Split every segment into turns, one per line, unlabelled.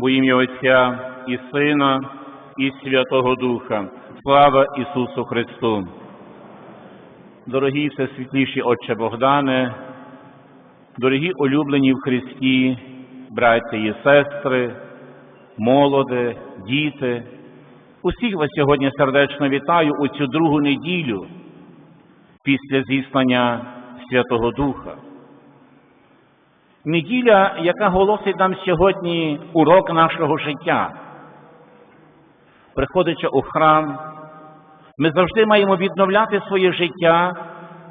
Во ім'я Отця і Сина, і Святого Духа. Слава Ісусу Христу! Дорогі всесвітліші Отче Богдане, дорогі улюблені в Христі, браття і сестри, молоде, діти, усіх вас сьогодні сердечно вітаю у цю другу неділю після зіслання Святого Духа. Неділя, яка голосить нам сьогодні урок нашого життя. Приходячи у храм, ми завжди маємо відновляти своє життя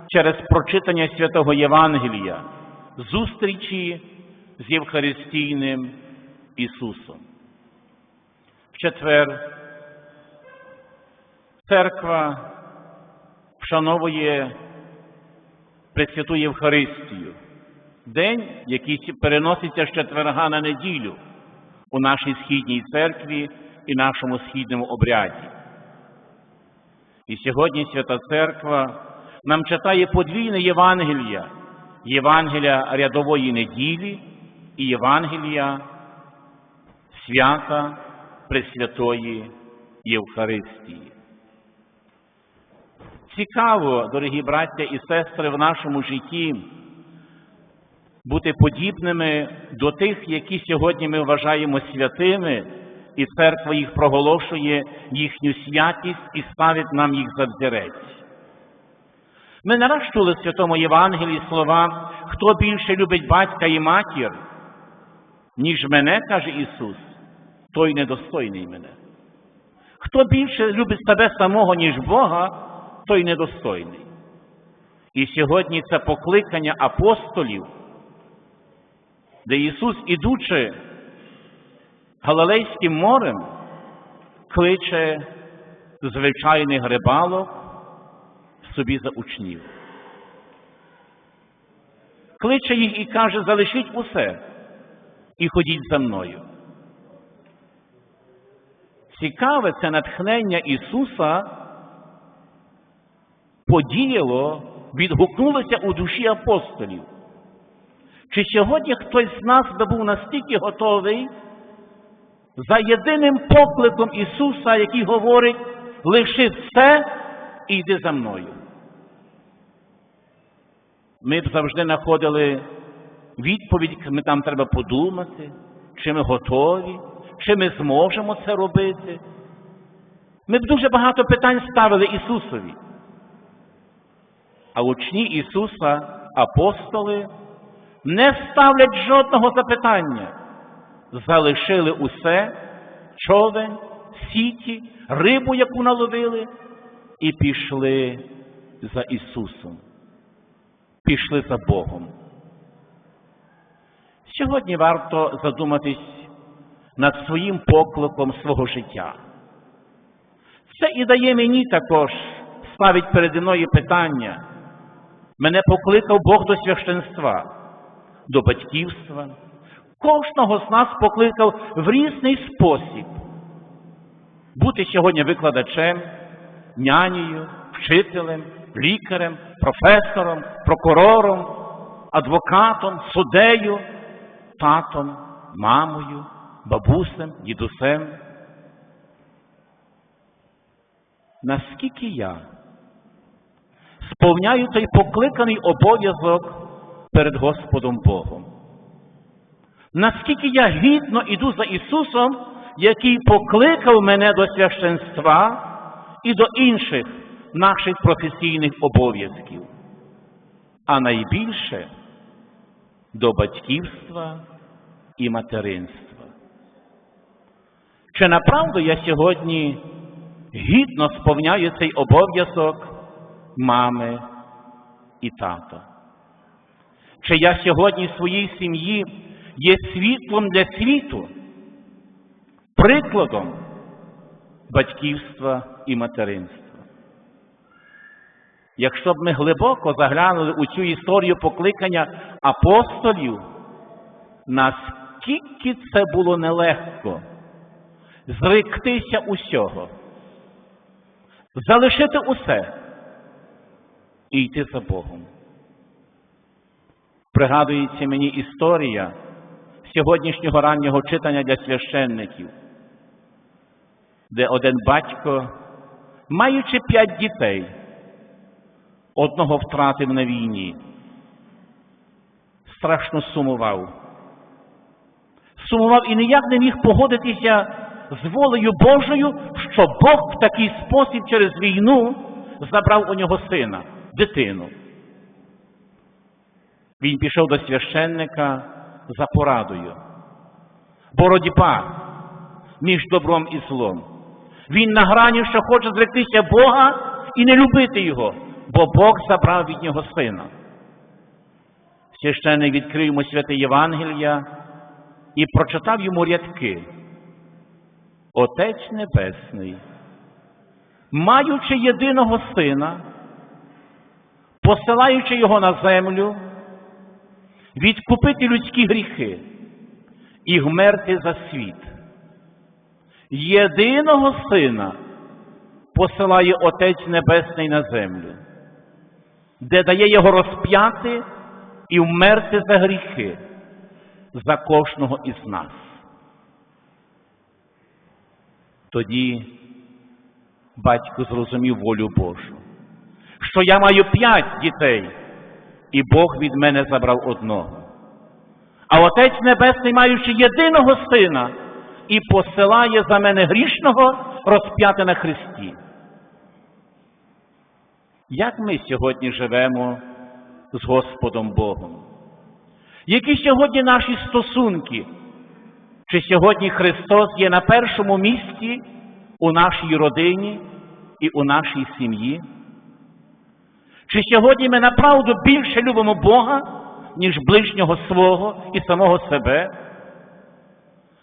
через прочитання святого Євангелія, зустрічі з Євхаристійним Ісусом. В четвер церква вшановує Пресвяту Євхаристію, день, який переноситься з четверга на неділю у нашій східній церкві і нашому східному обряді. І сьогодні Свята Церква нам читає подвійне Євангелія, Євангелія рядової неділі і Євангелія свята Пресвятої Євхаристії. Цікаво, дорогі браття і сестри, в нашому житті бути подібними до тих, які сьогодні ми вважаємо святими, і церква їх проголошує їхню святість і ставить нам їх за взірець. Ми не чули в Святому Євангелії слова, хто більше любить батька і матір, ніж мене, каже Ісус, той недостойний мене. Хто більше любить себе самого, ніж Бога, той недостойний. І сьогодні це покликання апостолів, де Ісус, ідучи Галилейським морем, кличе звичайних рибалок собі за учнів. Кличе їх і каже, залишіть усе і ходіть за мною. Цікаве це натхнення Ісуса подіяло, відгукнулося у душі апостолів. Чи сьогодні хтось з нас би був настільки готовий за єдиним покликом Ісуса, який говорить, лиши все і йди за мною? Ми б завжди знаходили відповідь, ми там треба подумати, чи ми готові, чи ми зможемо це робити. Ми б дуже багато питань ставили Ісусові. А учні Ісуса, апостоли, не ставлять жодного запитання. Залишили усе, човен, сіті, рибу, яку наловили, і пішли за Ісусом. Пішли за Богом. Сьогодні варто задуматись над своїм покликом свого життя. Це і дає мені також ставить переді мною питання. Мене покликав Бог до священства, до батьківства. Кожного з нас покликав в різний спосіб бути сьогодні викладачем, нянею, вчителем, лікарем, професором, прокурором, адвокатом, судею, татом, мамою, бабусем, дідусем. Наскільки я сповняю цей покликаний обов'язок перед Господом Богом? Наскільки я гідно іду за Ісусом, який покликав мене до священства і до інших наших професійних обов'язків, а найбільше до батьківства і материнства. Чи направду я сьогодні гідно сповняю цей обов'язок мами і тата? Чи я сьогодні в своїй сім'ї є світлом для світу, прикладом батьківства і материнства? Якщо б ми глибоко заглянули у цю історію покликання апостолів, наскільки це було нелегко зриктися усього, залишити усе і йти за Богом. Пригадується мені історія сьогоднішнього раннього читання для священників, де один батько, маючи п'ять дітей, одного втратив на війні, страшно сумував. Сумував і ніяк не міг погодитися з волею Божою, що Бог в такий спосіб через війну забрав у нього сина, дитину. Він пішов до священника за порадою. Боротьба між добром і злом. Він на грані, що хоче зректися Бога і не любити Його, бо Бог забрав від нього сина. Священник відкрив йому святе Євангелія і прочитав йому рядки. Отець Небесний, маючи єдиного сина, посилаючи його на землю, відкупити людські гріхи і вмерти за світ. Єдиного сина посилає Отець Небесний на землю, де дає його розп'яти і вмерти за гріхи за кожного із нас. Тоді батько зрозумів волю Божу, що я маю п'ять дітей, і Бог від мене забрав одного. А Отець Небесний, маючи єдиного сина, і посилає за мене грішного розп'яти на Христі. Як ми сьогодні живемо з Господом Богом? Які сьогодні наші стосунки? Чи сьогодні Христос є на першому місці у нашій родині і у нашій сім'ї? Чи сьогодні ми направду більше любимо Бога, ніж ближнього свого і самого себе?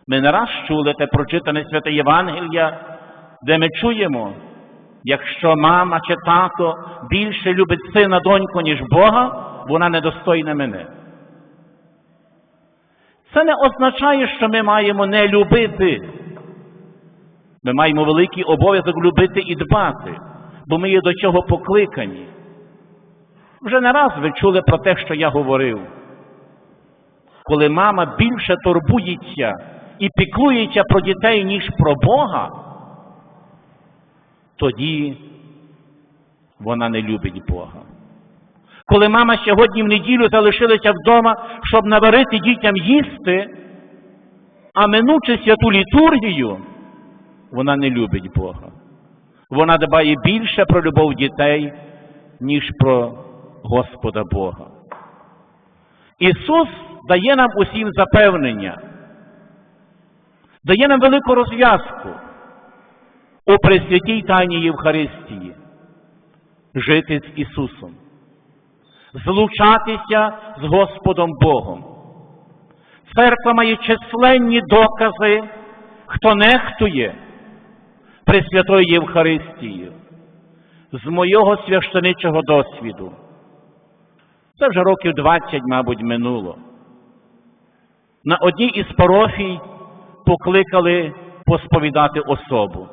Ми не раз чули те прочитане святе Євангелія, де ми чуємо, якщо мама чи тато більше любить сина доньку, ніж Бога, вона недостойна мене. Це не означає, що ми маємо не любити. Ми маємо великий обов'язок любити і дбати, бо ми є до цього покликані. Вже не раз ви чули про те, що я говорив. Коли мама більше турбується і піклується про дітей, ніж про Бога, тоді вона не любить Бога. Коли мама сьогодні в неділю залишилася вдома, щоб наварити дітям їсти, а минучи святу літургію, вона не любить Бога. Вона дбає більше про любов дітей, ніж про Господа Бога. Ісус дає нам усім запевнення, дає нам велику розв'язку у Пресвятій Тайні Євхаристії жити з Ісусом злучатися з Господом Богом. Церква має численні докази, хто нехтує Пресвятої Євхаристії, з моєго священичого досвіду. Це вже років 20, мабуть, минуло. На одній із парафій покликали посповідати особу.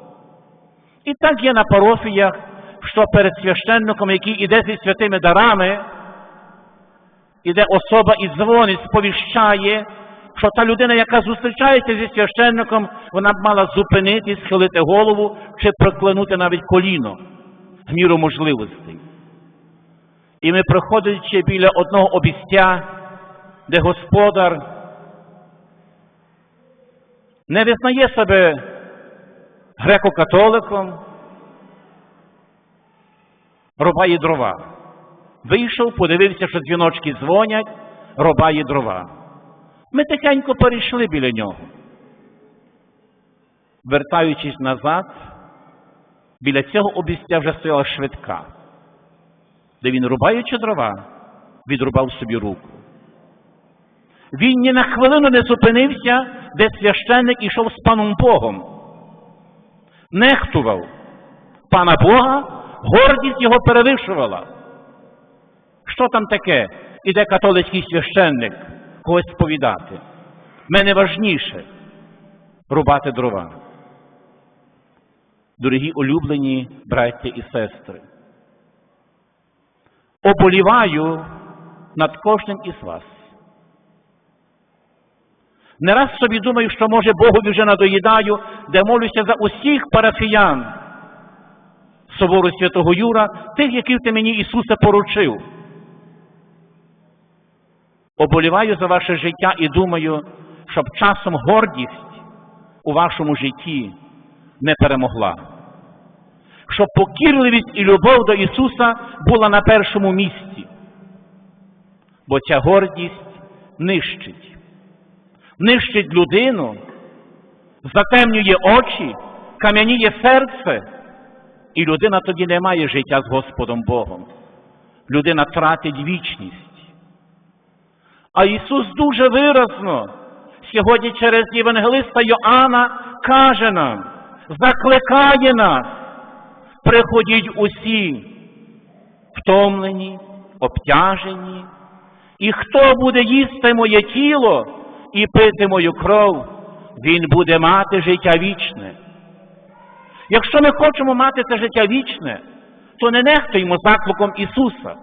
І так є на парафіях, що перед священником, який іде зі святими дарами, іде особа і дзвонить, сповіщає, що та людина, яка зустрічається зі священником, вона б мала зупинити, схилити голову чи проклянути навіть коліно в міру можливостей. І ми, проходячи біля одного обістя, де господар не визнає себе греко-католиком, рубає дрова. Вийшов, подивився, що дзвіночки дзвонять, рубає дрова. Ми тихенько перейшли біля нього. Вертаючись назад, біля цього обістя вже стояла швидка, де він, рубаючи дрова, відрубав собі руку. Він ні на хвилину не зупинився, де священник ішов з паном Богом. Нехтував пана Бога, гордість його перевишувала. Що там таке? Іде католицький священник когось сповідати. Мене важніше рубати дрова. Дорогі улюблені браття і сестри. Оболіваю над кожним із вас. Не раз собі думаю, що може Богові вже надоїдаю, де молюся за усіх парафіян собору святого Юра, тих, яких ти мені Ісусе поручив. Оболіваю за ваше життя і думаю, щоб часом гордість у вашому житті не перемогла. Щоб покірливість і любов до Ісуса була на першому місці. Бо ця гордість нищить. Нищить людину, затемнює очі, кам'яніє серце, і людина тоді не має життя з Господом Богом. Людина тратить вічність. А Ісус дуже виразно сьогодні через Євангелиста Йоанна каже нам, закликає нас, приходіть усі, втомлені, обтяжені, і хто буде їсти моє тіло і пити мою кров, він буде мати життя вічне. Якщо ми хочемо мати це життя вічне, то не нехтуємо закликом Ісуса.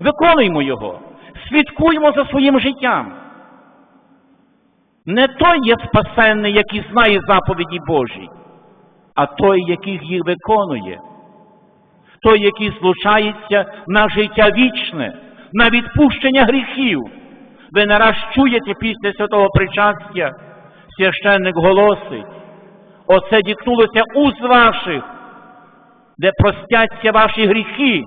Виконуємо Його, слідкуємо за своїм життям. Не той є спасенний, який знає заповіді Божі, а той, який їх виконує, той, який злучається на життя вічне, на відпущення гріхів. Ви не раз чуєте після святого причастя, священник голосить. Оце дікнулося уз ваших, де простяться ваші гріхи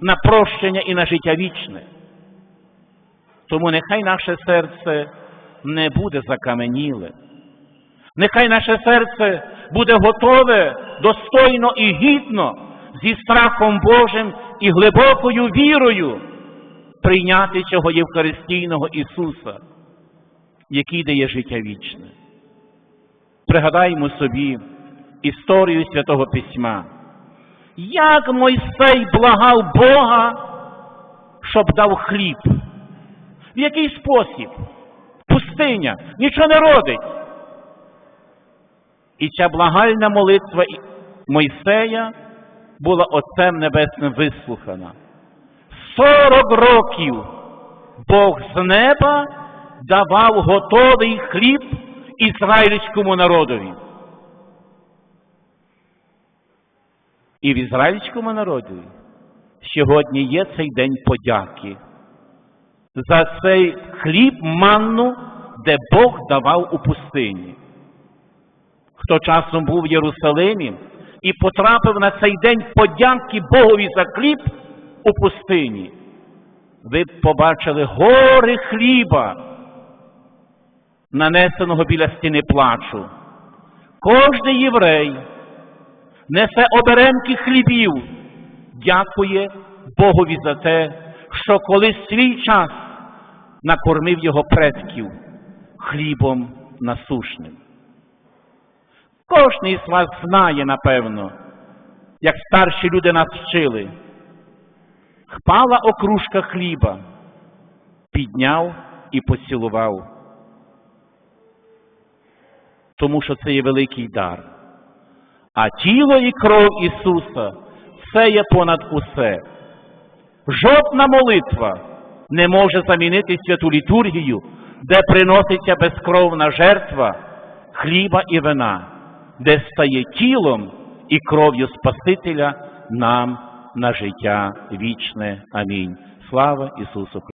на прощення і на життя вічне. Тому нехай наше серце не буде закаменіле. Нехай наше серце буде готове достойно і гідно зі страхом Божим і глибокою вірою прийняти цього Євхаристійного Ісуса, який дає життя вічне. Пригадаємо собі історію Святого Письма. Як Мойсей благав Бога, щоб дав хліб? В який спосіб? Пустиня, нічого не родить. І ця благальна молитва Мойсея була Отцем Небесним вислухана. Сорок років Бог з неба давав готовий хліб ізраїльському народові. І в ізраїльському народі сьогодні є цей день подяки за цей хліб манну, де Бог давав у пустині. Хто часом був в Єрусалимі і потрапив на цей день подяки Богові за хліб у пустині, ви б побачили гори хліба, нанесеного біля стіни плачу. Кожний єврей несе оберемки хлібів, дякує Богові за те, що колись свій час накормив його предків хлібом насушним. Кожний з вас знає, напевно, як старші люди нас вчили. Хпала окружка хліба, підняв і поцілував. Тому що це є великий дар. А тіло і кров Ісуса це є понад усе. Жодна молитва не може замінити святу літургію, де приноситься безкровна жертва хліба і вина, де стає тілом і кров'ю Спасителя нам на життя вічне. Амінь. Слава Ісусу Христу!